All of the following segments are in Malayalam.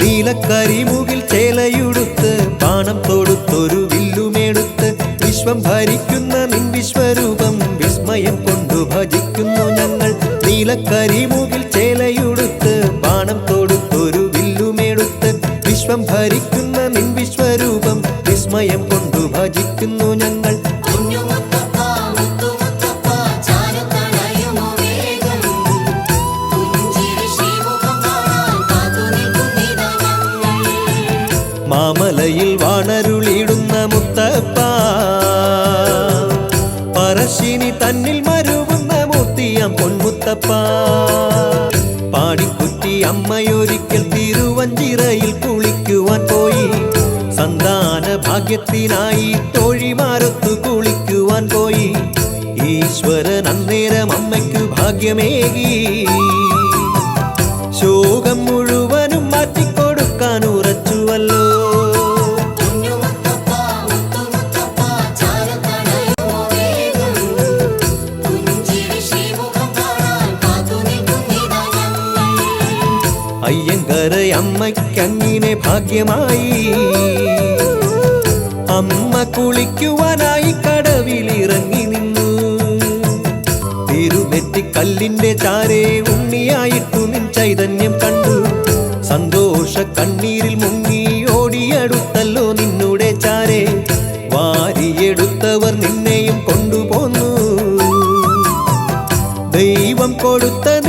നീലക്കരിമുകിൽ ചേലയുടുത്ത് പാണം തൊടുത്തൊരു വില്ലുമെടുത്ത് വിശ്വം ഭരിക്കുന്ന നിൻ വിശ്വരൂപം വിസ്മയം കൊണ്ടു ഭജിക്കുന്നു ഞങ്ങൾ. നീലക്കരിമുകിൽ ചേലയുടുത്ത് പാണം തൊടുത്തൊരു വില്ലുമെടുത്ത് വിശ്വം ഭരിക്കുന്ന മാമലയിൽ വാണരുളിയിടുന്ന മുത്തപ്പ. പറശ്ശിനി തന്നിൽ മരുവുന്ന മൂർത്തിയാം പൊൻമുത്തപ്പ. പാടിക്കുറ്റി അമ്മയൊരിക്കൽ തിരുവഞ്ചിറയിൽ കുളിക്കുവാൻ പോയി. സന്താന ഭാഗ്യത്തിനായി തോഴിമാരൊത്തു കുളിക്കുവാൻ പോയി. ഈശ്വരൻ അന്നേരം അമ്മയ്ക്കു ഭാഗ്യമേകി. ശോകം മുഴുവനും അമ്മയ്ക്കങ്ങിനെ ഭാഗ്യമായി. അമ്മ കുളിക്കുവാനായി കടവിലിറങ്ങി നിന്നു. തിരുനെറ്റിക്കല്ലിന്റെ ചാരേ ഉണ്ണിയായിട്ടു നിൻ ചൈതന്യം കണ്ടു. സന്തോഷ കണ്ണീരിൽ മുങ്ങി ഓടിയടുത്തല്ലോ നിന്നുടെ ചാരേ. വാരിയെടുത്തവർ നിന്നെയും കൊണ്ടുപോന്നു. ദൈവം കൊടുത്ത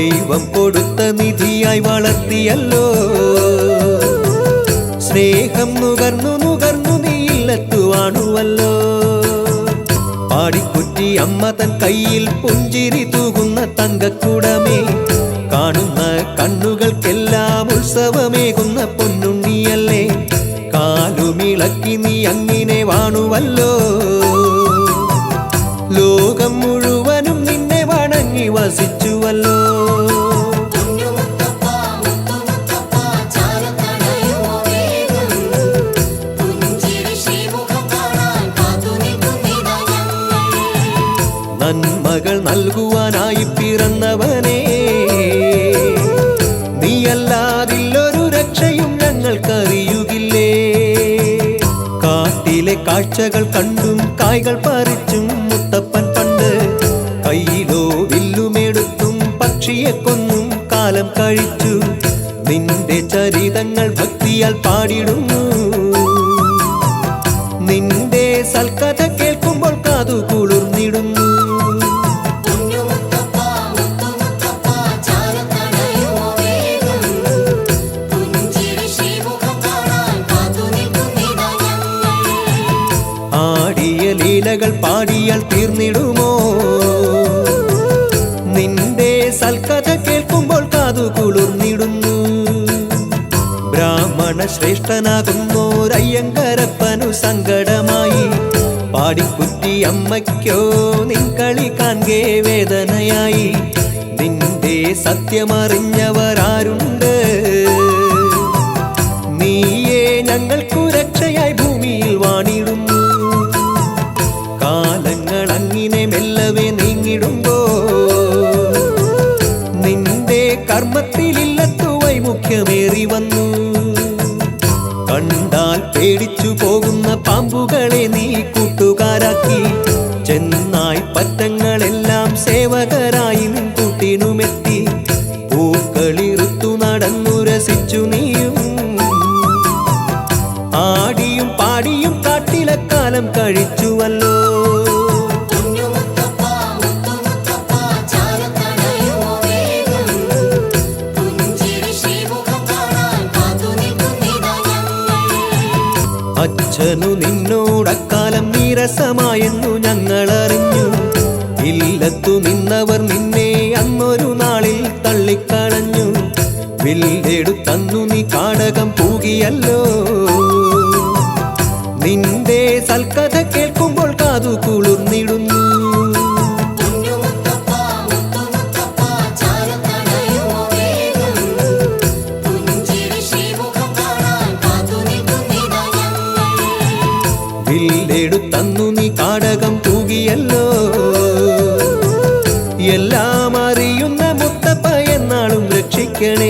ദൈവം കൊടുത്ത നിധിയായി വളർത്തിയല്ലോ. സ്നേഹം നുകർന്നു നുകർന്നു നീയില്ലെത്തുവാണുവല്ലോ പാടിക്കുറ്റി അമ്മ തൻ കയ്യിൽ പുഞ്ചിരി തൂകുന്ന തങ്കക്കുടമേ. കാണുന്ന കണ്ണുകൾക്കെല്ലാം ഉത്സവമേകുന്ന പൊന്നുണ്ണിയല്ലേ. കാലുമിളക്കി നീ അങ്ങിനെ വാണുവല്ലോ. ലോകം മുഴുവനും നിന്നെ വണങ്ങി വസിച്ചുവല്ലോ. നൽകുവാനായി പിറന്നവനെ. നീയല്ലാതില്ലൊരു രക്ഷയും ഞങ്ങൾക്കറിയുകില്ലേ. കാട്ടിലെ കാഴ്ചകൾ കണ്ടും കായ്കൾ പറിച്ചും മുത്തപ്പൻ പണ്ട് കയ്യിലോ വില്ലുമെടുത്തും പക്ഷിയെ കൊന്നും കാലം കഴിച്ചു. നിന്റെ ചരിതങ്ങൾ ഭക്തിയാൽ പാടിടുന്നു നിന്റെ സൽക്കഥ കേൾക്കുമ്പോൾ കാതു കുളിർന്നിടുന്നു ലീലകൾ പാടിയാൽ തീർന്നിടുമോ? നിന്റെ സൽക്കഥ കേൾക്കുമ്പോൾ കാതു കുളിർന്നിടുന്നു. ബ്രാഹ്മണ ശ്രേഷ്ഠനാകുന്നോരയ്യങ്കരപ്പനു സങ്കടമായി. പാടിക്കുറ്റി അമ്മയ്ക്കോ നിൻ കളി കാൺകേ വേദനയായി. നിന്റെ സത്യമറിഞ്ഞവരാരുണ്ട് കണ്ടാൽ പേടിച്ചു പോകുന്ന പാമ്പുകളെ നീ കൂട്ടുകാരാക്കി. ചെന്നായി പറ്റങ്ങളെല്ലാം നിന്നോടക്കാലം നീരസമായെന്നു ഞങ്ങളറിഞ്ഞു. ഇല്ലത്തു നിന്നവർ നിന്നെ അന്നൊരു നാളിൽ തള്ളിക്കളഞ്ഞു. വില്ലെടുത്തന്നു നീ കാടകം പൂകിയല്ലോ. നിന്റെ സൽക്കഥ തൂകിയല്ലോ. എല്ലാം അറിയുന്ന മുത്തപ്പ എന്നാളും രക്ഷിക്കണേ.